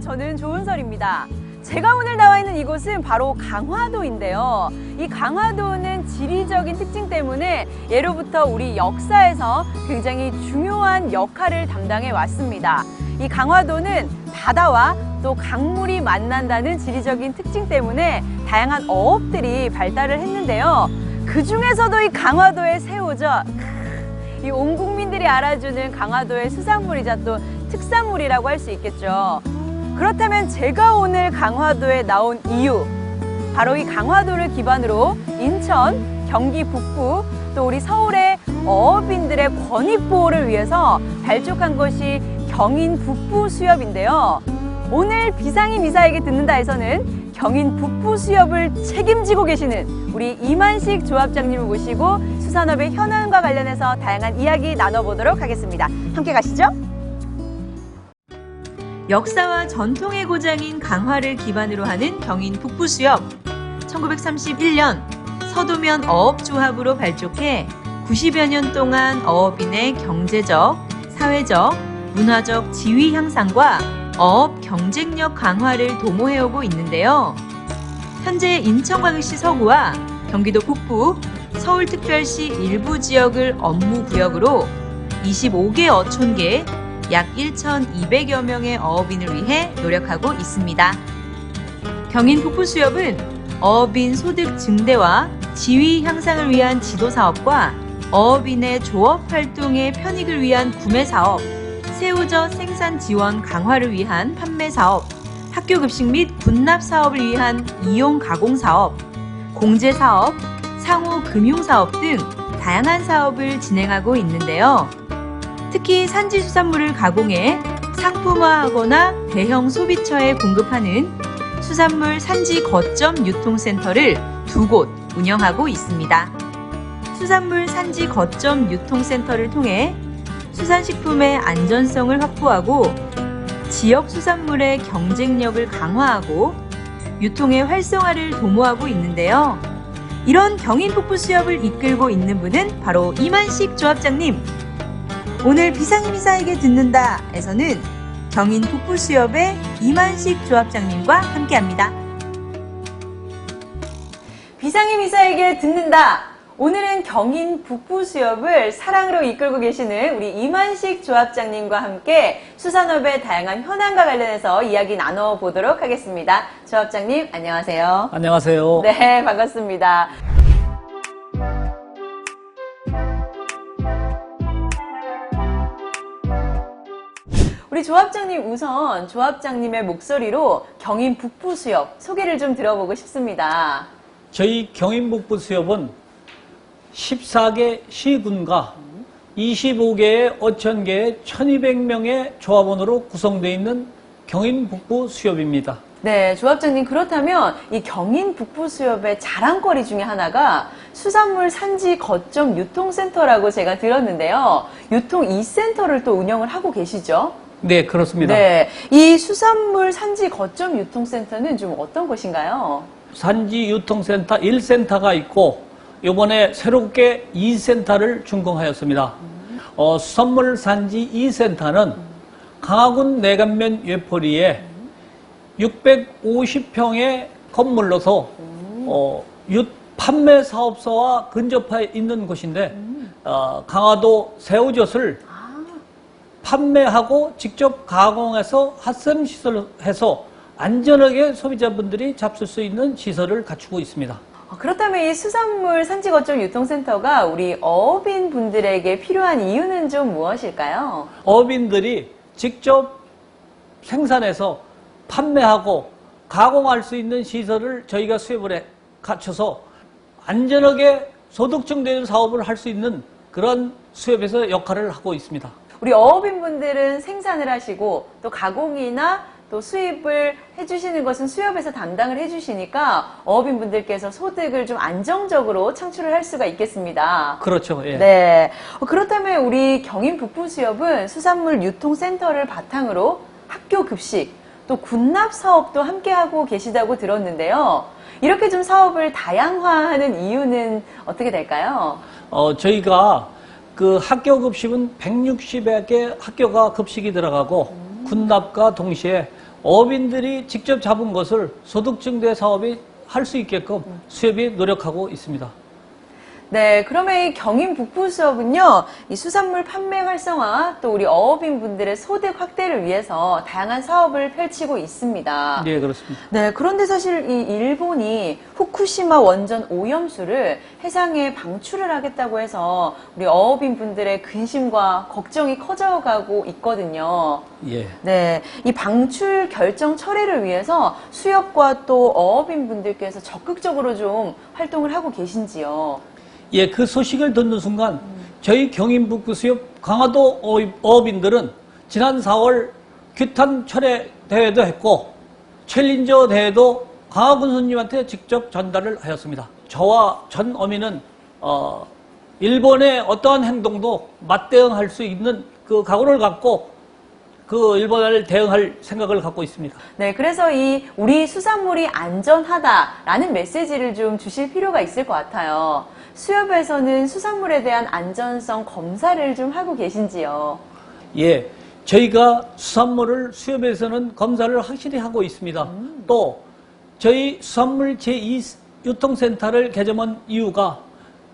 저는 조은설입니다. 제가 오늘 나와 있는 이곳은 바로 강화도인데요. 이 강화도는 지리적인 특징 때문에 예로부터 우리 역사에서 굉장히 중요한 역할을 담당해 왔습니다. 이 강화도는 바다와 또 강물이 만난다는 지리적인 특징 때문에 다양한 어업들이 발달을 했는데요. 그 중에서도 이 강화도의 새우젓, 이 온 국민들이 알아주는 강화도의 수산물이자 또 특산물이라고 할 수 있겠죠. 그렇다면 제가 오늘 강화도에 나온 이유, 바로 이 강화도를 기반으로 인천, 경기 북부, 또 우리 서울의 어업인들의 권익 보호를 위해서 발족한 것이 경인 북부 수협인데요. 오늘 비상이 미사에게 듣는다에서는 경인 북부 수협을 책임지고 계시는 우리 이만식 조합장님을 모시고 수산업의 현황과 관련해서 다양한 이야기 나눠보도록 하겠습니다. 함께 가시죠. 역사와 전통의 고장인 강화를 기반으로 하는 경인 북부수협. 1931년 서도면 어업조합으로 발족해 90여 년 동안 어업인의 경제적, 사회적, 문화적 지위 향상과 어업 경쟁력 강화를 도모해오고 있는데요. 현재 인천광역시 서구와 경기도 북부, 서울특별시 일부 지역을 업무 구역으로 25개 어촌계 약 1,200여 명의 어업인을 위해 노력하고 있습니다. 경인 북부수협은 어업인 소득 증대와 지위 향상을 위한 지도 사업과 어업인의 조업 활동의 편익을 위한 구매 사업, 새우젓 생산 지원 강화를 위한 판매 사업, 학교 급식 및 군납 사업을 위한 이용 가공 사업, 공제 사업, 상호 금융 사업 등 다양한 사업을 진행하고 있는데요. 특히 산지 수산물을 가공해 상품화하거나 대형 소비처에 공급하는 수산물 산지 거점 유통센터를 두 곳 운영하고 있습니다. 수산물 산지 거점 유통센터를 통해 수산식품의 안전성을 확보하고 지역 수산물의 경쟁력을 강화하고 유통의 활성화를 도모하고 있는데요. 이런 경인 북부 수협을 이끌고 있는 분은 바로 이만식 조합장님. 오늘 비상미사에게 듣는다에서는 경인 북부수협의 이만식 조합장님과 함께합니다. 비상의 미사에게 듣는다. 오늘은 경인 북부수협을 사랑으로 이끌고 계시는 우리 이만식 조합장님과 함께 수산업의 다양한 현황과 관련해서 이야기 나눠보도록 하겠습니다. 조합장님, 안녕하세요. 안녕하세요. 네, 반갑습니다. 우리 조합장님 우선 조합장님의 목소리로 경인 북부 수협 소개를 좀 들어보고 싶습니다. 저희 경인 북부 수협은 14개 시군과 25개의 어천개의 1200명의 조합원으로 구성되어 있는 경인 북부 수협입니다. 네, 조합장님 그렇다면 이 경인 북부 수협의 자랑거리 중에 하나가 수산물 산지 거점 유통센터라고 제가 들었는데요. 유통 2센터를 또 운영을 하고 계시죠? 네, 그렇습니다. 네, 이 수산물 산지 거점 유통센터는 좀 어떤 곳인가요? 산지 유통센터 1센터가 있고 이번에 새롭게 2센터를 준공하였습니다. 어, 수산물 산지 2센터는 강화군 내감면 외포리에 650평의 건물로서 어, 윷 판매 사업소와 근접해 있는 곳인데 어, 강화도 새우젓을 판매하고 직접 가공해서 핫샘 시설해서 안전하게 소비자분들이 잡술 수 있는 시설을 갖추고 있습니다. 어, 그렇다면 이 수산물 산지 거점 유통센터가 우리 어업인 분들에게 필요한 이유는 좀 무엇일까요? 어민들이 직접 생산해서 판매하고 가공할 수 있는 시설을 저희가 수협을 해 갖춰서 안전하게 소득증대율 사업을 할 수 있는 그런 수협에서 역할을 하고 있습니다. 우리 어업인 분들은 생산을 하시고 또 가공이나 또 수입을 해주시는 것은 수협에서 담당을 해주시니까 어업인 분들께서 소득을 좀 안정적으로 창출을 할 수가 있겠습니다. 그렇죠. 예. 네. 어, 그렇다면 우리 경인 북부수협은 수산물 유통센터를 바탕으로 학교 급식 또 군납 사업도 함께 하고 계시다고 들었는데요. 이렇게 좀 사업을 다양화하는 이유는 어떻게 될까요? 어, 저희가 그 학교 급식은 160여 개 학교가 급식이 들어가고 군납과 동시에 어민들이 직접 잡은 것을 소득증대 사업이 할 수 있게끔 수협이 노력하고 있습니다. 네, 그러면 이 경인 북부 수업은요, 이 수산물 판매 활성화 또 우리 어업인 분들의 소득 확대를 위해서 다양한 사업을 펼치고 있습니다. 네, 그렇습니다. 네, 그런데 사실 이 일본이 후쿠시마 원전 오염수를 해상에 방출을 하겠다고 해서 우리 어업인 분들의 근심과 걱정이 커져가고 있거든요. 예. 네, 이 방출 결정 처리를 위해서 수협과 또 어업인 분들께서 적극적으로 좀 활동을 하고 계신지요. 예, 그 소식을 듣는 순간 저희 경인북부 수협 강화도 어업- 어업인들은 지난 4월 규탄 철회 대회도 했고 챌린저 대회도 강화 군수님한테 직접 전달을 하였습니다. 저와 전 어민은 어, 일본의 어떠한 행동도 맞대응할 수 있는 그 각오를 갖고 그 일본을 대응할 생각을 갖고 있습니다. 네, 그래서 이 우리 수산물이 안전하다라는 메시지를 좀 주실 필요가 있을 것 같아요. 수협에서는 수산물에 대한 안전성 검사를 좀 하고 계신지요? 예, 저희가 수산물을 수협에서는 검사를 확실히 하고 있습니다. 또 저희 수산물 제2 유통센터를 개점한 이유가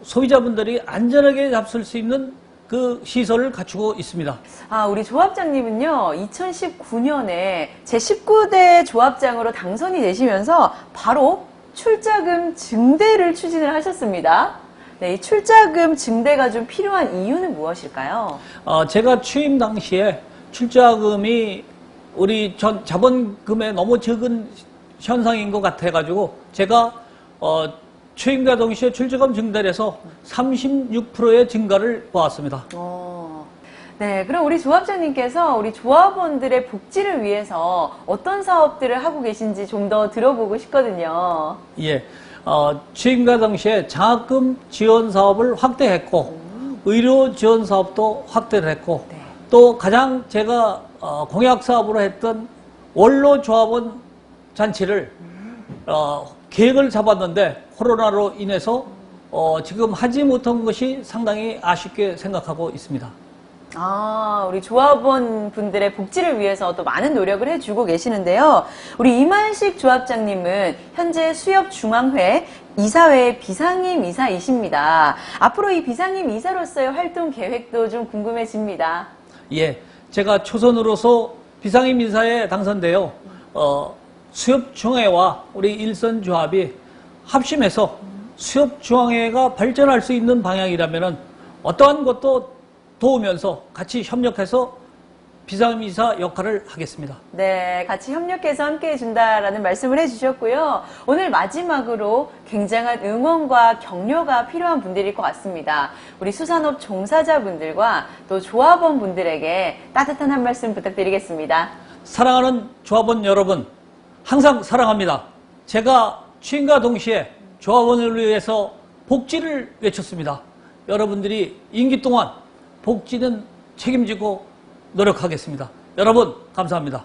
소비자분들이 안전하게 잡술 수 있는 그 시설을 갖추고 있습니다. 아, 우리 조합장님은요, 2019년에 제19대 조합장으로 당선이 되시면서 바로 출자금 증대를 추진을 하셨습니다. 네, 이 출자금 증대가 좀 필요한 이유는 무엇일까요? 어, 제가 취임 당시에 출자금이 우리 전 자본금에 너무 적은 현상인 것 같아가지고 제가 어, 취임과 동시에 출자금 증대를 해서 36%의 증가를 보았습니다. 어, 네, 그럼 우리 조합장님께서 우리 조합원들의 복지를 위해서 어떤 사업들을 하고 계신지 좀 더 들어보고 싶거든요. 예, 어, 취임과 동시에 장학금 지원 사업을 확대했고 의료 지원 사업도 확대를 했고 네. 또 가장 제가 어, 공약 사업으로 했던 원로 조합원 잔치를 어, 계획을 잡았는데 코로나로 인해서 어, 지금 하지 못한 것이 상당히 아쉽게 생각하고 있습니다. 아, 우리 조합원 분들의 복지를 위해서 또 많은 노력을 해주고 계시는데요. 우리 이만식 조합장님은 현재 수협중앙회 이사회 비상임 이사이십니다. 앞으로 이 비상임 이사로서의 활동 계획도 좀 궁금해집니다. 예, 제가 초선으로서 비상임 인사에 당선되어 어, 수협중앙회와 우리 일선조합이 합심해서 수협중앙회가 발전할 수 있는 방향이라면 어떠한 것도 도우면서 같이 협력해서 비상임 이사 역할을 하겠습니다. 네, 같이 협력해서 함께 해 준다라는 말씀을 해주셨고요. 오늘 마지막으로 굉장한 응원과 격려가 필요한 분들일 것 같습니다. 우리 수산업 종사자분들과 또 조합원 분들에게 따뜻한 한 말씀 부탁드리겠습니다. 사랑하는 조합원 여러분, 항상 사랑합니다. 제가 취임과 동시에 조합원을 위해서 복지를 외쳤습니다. 여러분들이 임기 동안 복지는 책임지고 노력하겠습니다. 여러분, 감사합니다.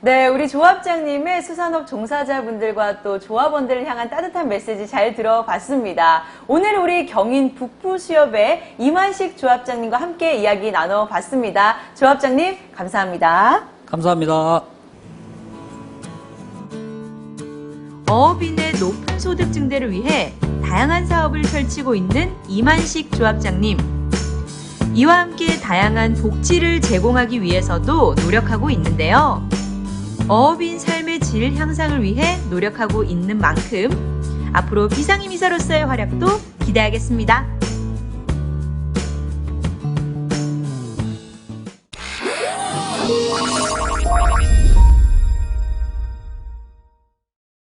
네, 우리 조합장님의 수산업 종사자분들과 또 조합원들을 향한 따뜻한 메시지 잘 들어봤습니다. 오늘 우리 경인 북부 수협의 이만식 조합장님과 함께 이야기 나눠봤습니다. 조합장님, 감사합니다. 감사합니다. 어업인의 높은 소득 증대를 위해 다양한 사업을 펼치고 있는 이만식 조합장님. 이와 함께 다양한 복지를 제공하기 위해서도 노력하고 있는데요. 어업인 삶의 질 향상을 위해 노력하고 있는 만큼 앞으로 비상임 이사로서의 활약도 기대하겠습니다.